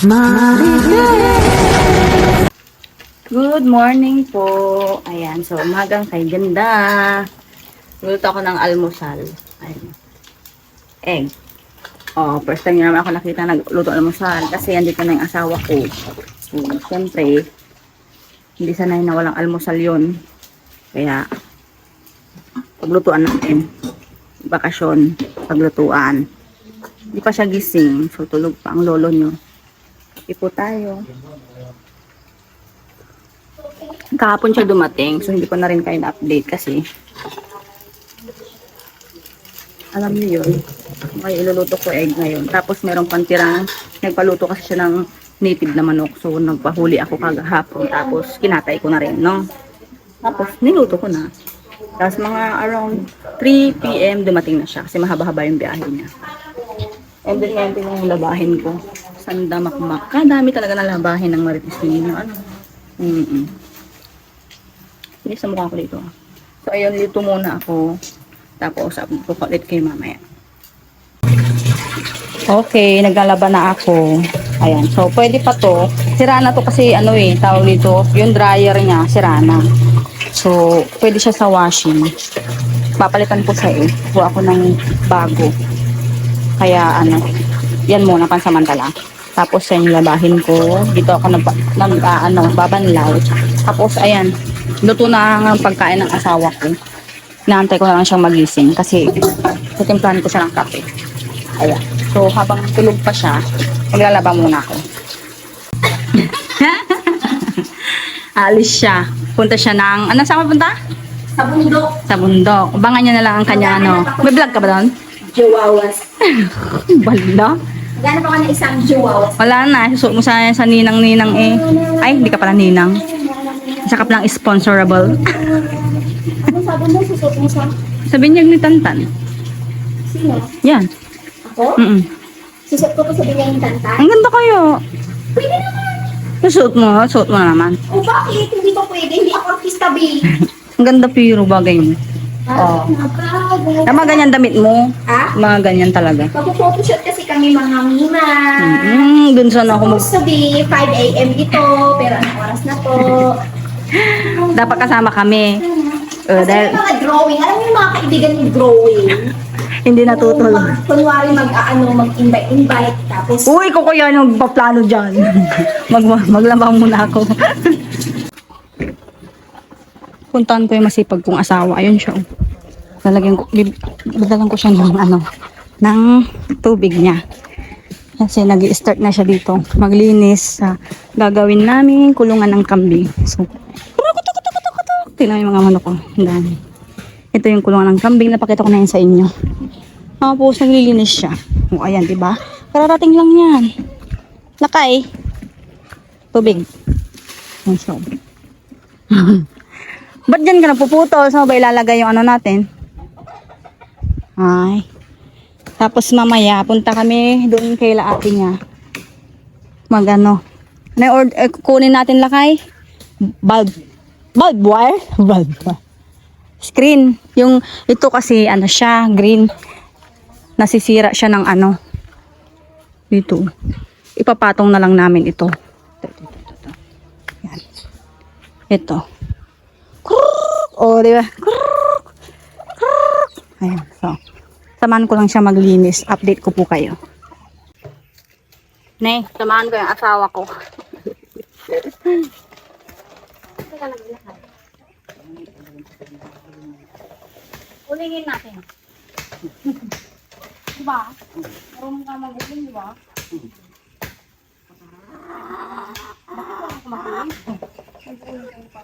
Good morning po. Ayan, so umagang kay ganda. Luto ako ng almusal. Ayan. Egg. Oh, first time naman ako nakita nagluto almusal kasi andito na yung asawa ko. So, syempre, hindi sanay na walang almusal yon Kaya, paglutuan natin. Bakasyon, paglutuan. Hindi pa siya gising. So, tulog pa ang lolo nyo. Ipo tayo. Kahapon siya dumating, so hindi ko na rin kayo na-update kasi alam niyo yun, may iluluto ko egg ngayon. Tapos merong pantirang, nagpaluto kasi siya ng native na manok. So nagpahuli ako kagahapon. Tapos kinatay ko na rin, no? Tapos niluto ko na. Tapos mga around 3 p.m. dumating na siya kasi mahaba-haba yung biyahe niya. And then yung labahin ko. Sanda makmak. Kadami talaga na labahin ng Marites Nino. Ano? Mm-mm. Hindi sa mukha ko dito. So, ayun, dito muna ako. Tapos, upload ko ulit kayo mamaya. Okay, naglalaban na ako. Ayan, so pwede pa to. Sira na to kasi ano eh, tawag dito, yung dryer niya, sira na. So, pwede siya sa washing. Papalitan ko siya eh. Kuha ako ng bago. Kaya ano, yan muna pansamantala. Tapos yan yung labahin ko. Dito ako nag, nag ah, ano, babanlaw. Tapos ayan, luto na ang pagkain ng asawa ko. Inaantay ko na lang siyang magising kasi tutimplahan ko siya ng kape. Ayan. So habang tulog pa siya, maglalaba muna ako. Alis siya. Punta siya ng, ano saan punta? Sa bundok, Sa bundok. Abangan niya na lang ang kanya, ano. May vlog ka ba doon? Jawawas. Bala. Gano'n pa ka na isang Jawawas? Wala na. Susuot mo sa, sa ninang-ninang eh. Ay, hindi ka pala ninang. Saka palang sponsorable. Ano sa bundok susot mo sa? Sabi niya ni Tantan. Sino? Yan. Ako? Mm Susot ko pa sa binyang tantan? Ang ganda kayo. Pwede naman. Susuot mo, suot mo na naman. O bakit? Hindi pa pwede. Hindi ako artista, B. Ang ganda pero bagay mo. Ah, nagagay. Tama ganyan damit mo. Ha? Mga ganyan talaga. Magpo-photoshoot kasi kami mga mima. Mm, dun sana ako mag... Supposed to be 5 a.m. ito, pero anong oras na to? Dapat kasama kami. Uh, Kasi dahil yung mga drawing, alam mo yung mga kaibigan yung drawing? hindi natutol. Mag, kunwari mag-ano, mag-invite-invite, tapos Uy, ko kuya yung paplano dyan. Mag, maglabang muna ako. Puntahan ko yung masipag kong asawa. Ayun siya. oh. Lalagyan ko, dadalan ko siya ng ano, ng tubig niya. Kasi nag start na siya dito. Maglinis sa gagawin namin kulungan ng kambing. So, tingnan yung mga manok ko. Ang dami. Ito yung kulungan ng kambing. Napakita ko na yan sa inyo. Tapos naglilinis siya. O ayan, di ba? Kararating lang yan. Lakay. Tubig. Siya. Ba't dyan ka napuputol? Saan ba ilalagay yung ano natin? Ay. Tapos mamaya, punta kami doon kay ate niya. Mag ano. Ano yung ord- eh, kukunin natin lakay? Bulb. Bulb wire? Bulb. Screen. Yung, ito kasi, ano siya, green. Nasisira siya ng ano. Dito. Ipapatong na lang namin ito. Ito, ito. Yan. Ito. Krrrr! O, di ba? Krrrr! Ayan, so. Samahan ko lang siya maglinis. Update ko po kayo. Ne, samahan ko yung asawa ko. Ulingin natin. diba? Marunong ka mag-uling, diba? Bakit ako makinig? Nag-uling kayo pa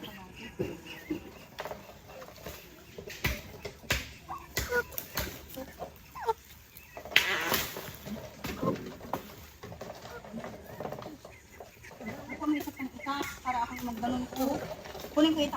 Ako may isa pang isa para ako magganun ko.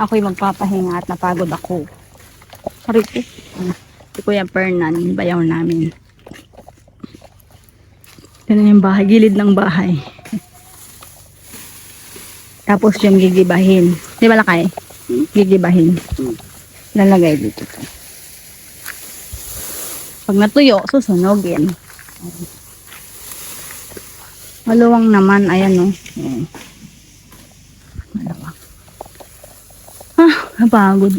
Ako'y magpapahinga at napagod ako. Sorry po. Si Kuya Fernan, bayaw namin. Ganun yung bahay, gilid ng bahay. Tapos yung gigibahin. Di ba lakay? Gigibahin. Lalagay dito. to. Pag natuyo, susunogin. Maluwang naman, ayan o. Ayan. Maluwang. Ah, napagod.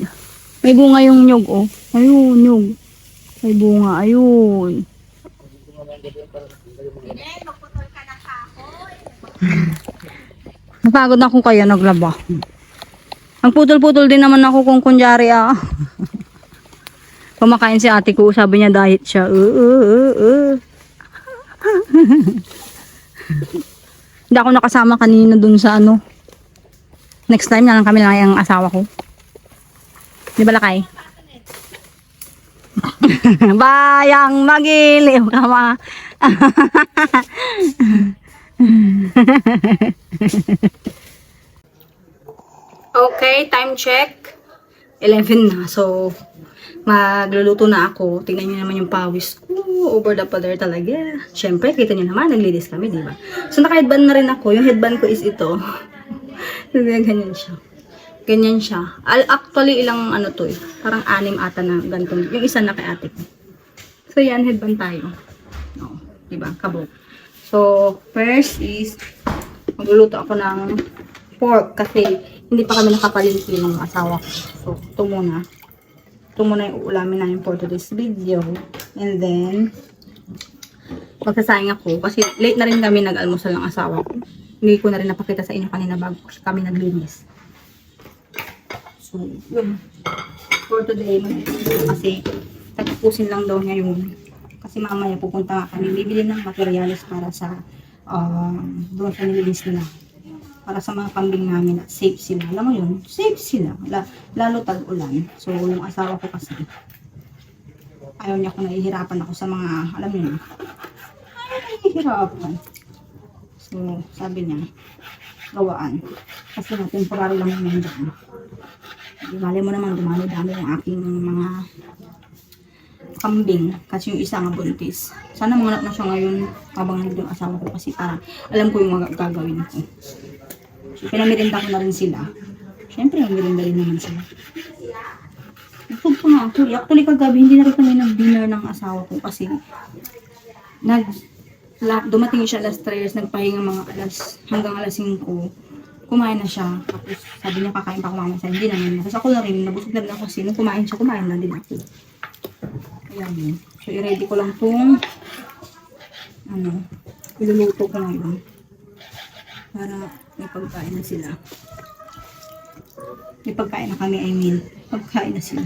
May bunga yung nyug, oh. Ayun, nyug. May bunga, ayun. Napagod na ako kaya naglaba. Ang putol-putol din naman ako kung kunyari ah. Kumakain si ate ko, sabi niya diet siya. Uh, uh, uh, uh. Hindi ako nakasama kanina dun sa ano. Next time na lang kami lang yung asawa ko. Di ba lakay? Bayang magiliw ka ma. okay, time check. 11 na. So, magluluto na ako. Tingnan niyo naman yung pawis ko. Over the pader talaga. Siyempre, kita niyo naman, naglilis kami, di ba? So, naka-headband na rin ako. Yung headband ko is ito. Ganyan siya. Ganyan siya. Al actually, ilang ano to eh. Parang anim ata na ganito. Yung isa na kay ate ko. So, yan, headband tayo. No, di ba? Kabog. So, first is, magluluto ako ng pork kasi hindi pa kami nakapalinti ng asawa ko. So, ito muna. Ito muna yung uulamin namin for today's video. And then, magsasayang ako kasi late na rin kami nag-almusal ng asawa ko. Hindi ko na rin napakita sa inyo kanina bago kami naglinis. So, yun. For today, kasi tatapusin lang daw niya yung kasi mamaya pupunta kami bibili ng materials para sa um, doon sa nililis nila para sa mga kambing namin safe sila. Alam mo yun, safe sila. La, lalo tag-ulan. So, yung asawa ko kasi, ayaw niya kung nahihirapan ako sa mga, alam niyo, yun, ayaw nahihirapan. So, sabi niya, gawaan. Kasi na temporary lang yun dyan. Mali mo naman, dumami-dami yung aking mga kambing kasi yung isa nga buntis. Sana manganak na siya ngayon habang nandito yung asawa ko kasi para alam ko yung mga gagawin ko. Pinamirinda ko na rin sila. Siyempre, namirinda rin naman sila. Busog pa nga actually. Actually, kagabi, hindi na rin kami nag-dinner ng asawa ko kasi nag dumating siya alas 3, nagpahinga mga alas hanggang alas 5. Kumain na siya. Tapos sabi niya kakain pa kumain sa hindi naman. Tapos ako na rin, nabusog na rin ako kasi nung kumain siya, kumain na din ako. Ayan yun. So, i-ready ko lang tong ano, iluluto ko ngayon. Para may pagkain na sila. May pagkain na kami, I mean. Pagkain na sila.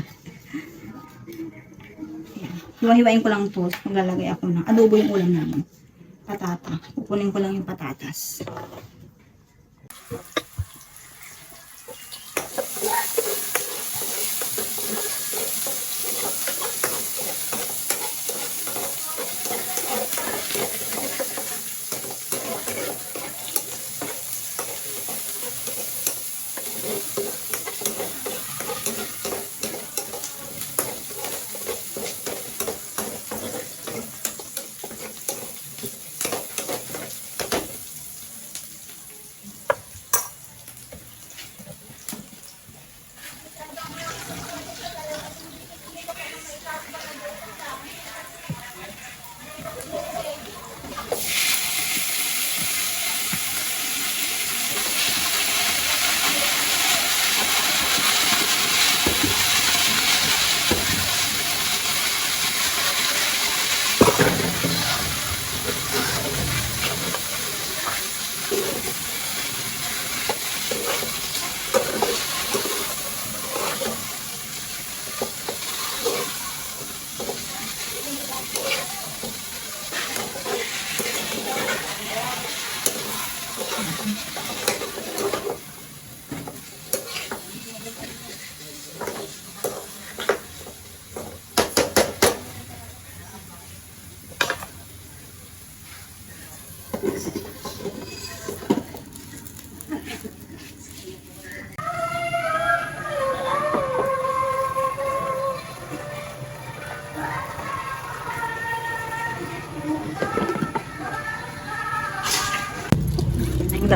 Ayan. Hiwa-hiwain ko lang to. Maglalagay ako ng adobo yung ulam namin. Patata. Kukunin ko lang yung patatas.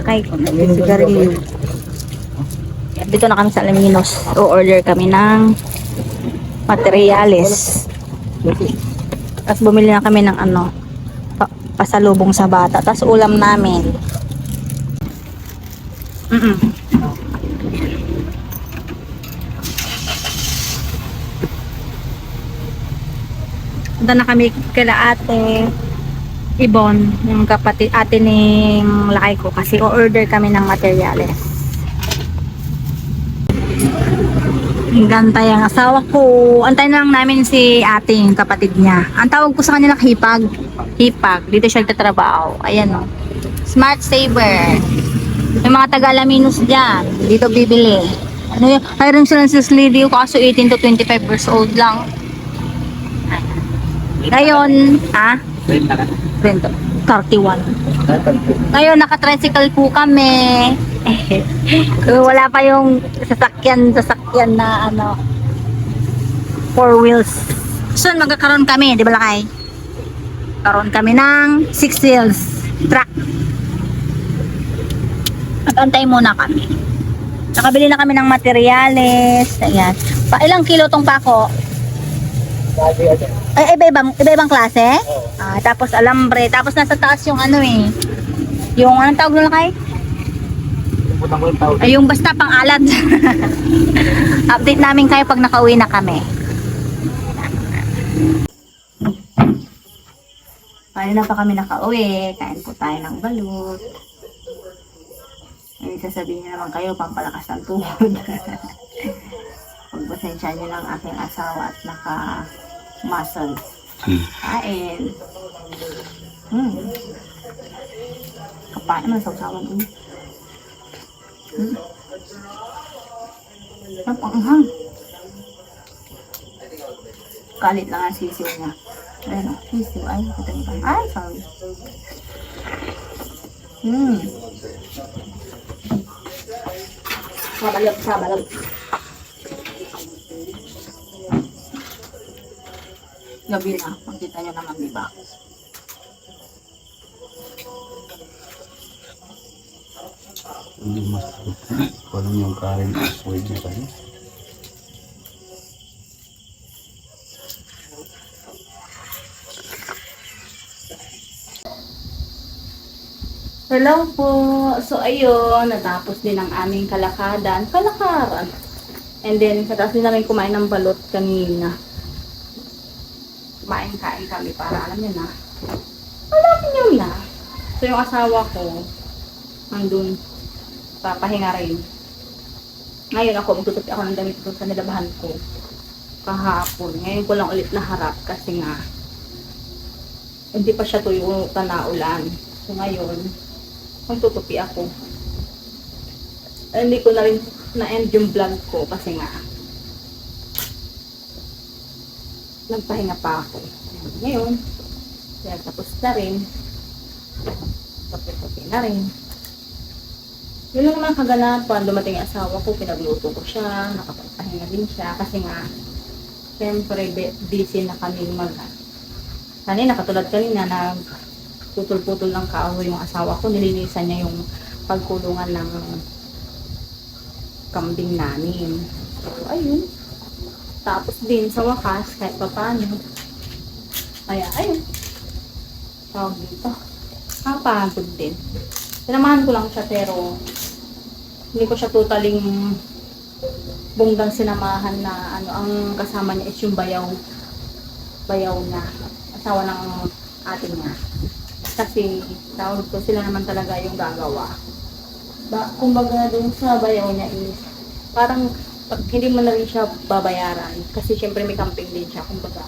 Kakay ko na sigarilyo. Dito na kami sa Alaminos. O-order kami ng materials. Tapos bumili na kami ng ano, pa- pasalubong sa bata. Tapos ulam namin. Mm-mm. Punta na kami kila ate Ibon, yung kapatid ate ning lakay ko kasi o-order kami ng materyales. Gantay ang asawa ko. Antay na lang namin si ate, yung kapatid niya. Ang tawag ko sa kanila hipag. Hipag. Dito siya nagtatrabaho. Ayan o. Smart Saver. Yung mga taga-Alaminos dyan. Dito bibili. Ano yun? Hiring sila sa Slidio kaso 18 to 25 years old lang. Ngayon, ha? Bento. 31. Ngayon, naka-tricycle po kami. Wala pa yung sasakyan, sasakyan na ano, four wheels. Soon, magkakaroon kami, di ba lakay? Karoon kami ng six wheels truck. At antay muna kami. Nakabili na kami ng materyales. Ayan. Pa, ilang kilo tong pako? Ay, iba-ibang, iba-ibang klase? Ah, tapos alambre. Tapos nasa taas yung ano eh. Yung anong tawag nila kay? Ay, yung basta pang alat. Update namin kayo pag nakauwi na kami. Paano na pa kami nakauwi? Kain po tayo ng balut. Ay, sasabihin naman kayo, pampalakas ng tuhod. Pagpasensya niyo lang aking asawa at naka-muscle. Kain. Hmm. Kapain naman sa usawan ko. Hmm. Napanghang. Kalit lang ang sisiw niya. Ayun o, sisiw. Ay, ito niya. Ay, sorry. Hmm. Sabalog, sabalog. Gabi na, makita niyo naman, di ba? Hindi mas walang yung karin asway niya tayo. Hello po. So ayun, natapos din ang aming kalakadan. Kalakaran. And then, katapos din namin kumain ng balot kanina. Kumain-kain kami para alam niyo na. Alam niyo na. So yung asawa ko, nandun, papahinga rin. Ngayon ako, magtutupi ako ng damit ko sa nilabahan ko. Kahapon. Ngayon ko lang ulit naharap kasi nga, hindi pa siya tuyo ulan. So ngayon, magtutupi ako. Hindi ko na rin na-end yung vlog ko kasi nga nagpahinga pa ako. Ngayon, kaya tapos na rin. Tapos na rin. Yun lang naman kaganapan. Dumating yung asawa ko, pinagluto ko siya, nakapagpahinga din siya kasi nga, syempre, be- busy na kami mag kanina, katulad kanina, nag putol-putol ng kahoy yung asawa ko, nilinisan niya yung pagkulungan ng kambing namin. So, ayun. Tapos din sa wakas, kahit pa paano. Kaya, ayun. Tawag dito. Nakapagod din. Sinamahan ko lang siya pero hindi ko siya totaling bunggang sinamahan na ano ang kasama niya is yung bayaw bayaw na asawa ng ate niya kasi tawag ko sila naman talaga yung gagawa ba, kumbaga dun sa bayaw niya is parang pag hindi mo na rin siya babayaran kasi syempre may camping din siya kumbaga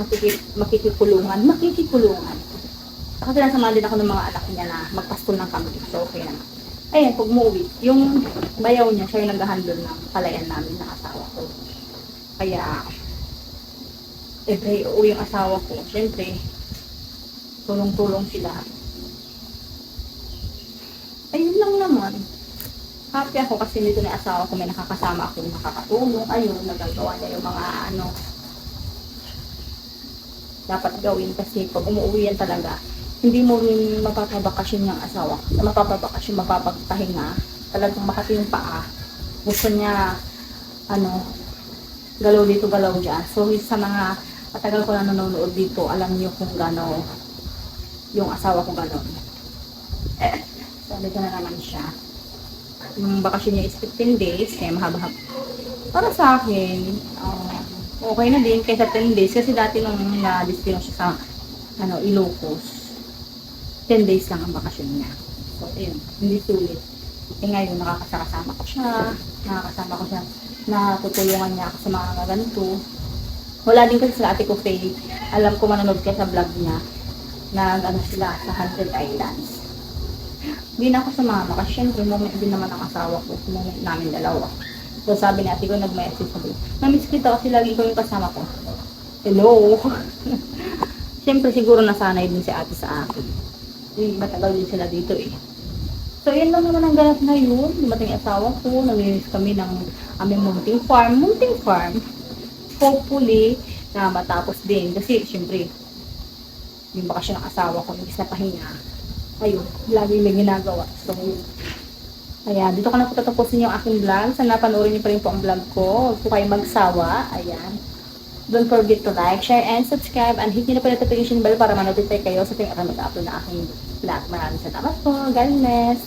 makikip, makikikulungan makikikulungan kasi nasama din ako ng mga anak niya na magpastol ng camping so okay na. Ayun pag umuwi yung bayaw niya siya yung naghahandle ng palayan namin ng asawa ko. Kaya every uwi yung asawa ko syempre tulong-tulong sila. Ayun lang naman happy ako kasi nito na asawa ko may nakakasama ako nakakatulong ayun nagagawa niya yung mga ano dapat gawin kasi pag umuwi yan talaga hindi mo rin mapapabakasyon yung asawa. Mapapabakasyon, mapapagpahinga. Talagang makati yung paa. Gusto niya, ano, galaw dito, galaw dyan. So, sa mga matagal ko na nanonood dito, alam niyo kung gano'n yung asawa ko gano'n. Eh, sabi ko na naman siya. Yung bakasyon niya is 15 days, kaya mahaba-haba. Para sa akin, um, okay na din kaysa 10 days. Kasi dati nung na-destino siya sa ano, Ilocos, 10 days lang ang bakasyon niya. So, ayun, hindi sulit. Eh ngayon, nakakasama ko siya, nakakasama ko siya, natutulungan niya ako sa mga ganito. Wala din kasi sa ate ko, Faye. Alam ko manonood kayo sa vlog niya na ano sila sa Hundred Islands. Hindi na ako sumama kasi syempre moment din naman ang asawa ko, moment namin dalawa. So sabi ni ate ko, nag-message sabi, Namiss kita kasi lagi ko yung kasama ko. Hello! Siyempre siguro nasanay din si ate sa akin. Eh, matagal din sila dito eh. So, yun lang naman ang ganap ngayon. Dumating yung asawa ko, naglinis kami ng aming munting farm. Munting farm. Hopefully, na matapos din. Kasi, syempre, yung bakasyon ng asawa ko, imbis na pahinga. Ayun, lagi may ginagawa. So. Ayan, dito ko na po tatapusin yung aking vlog. Sana panoorin niyo pa rin po ang vlog ko. Huwag po kayo magsawa. Ayan. Don't forget to like, share, and subscribe. And hit niyo na po notification bell para ma-notify kayo sa tuwing ako mag-upload na aking vlog. Maraming salamat po. God bless.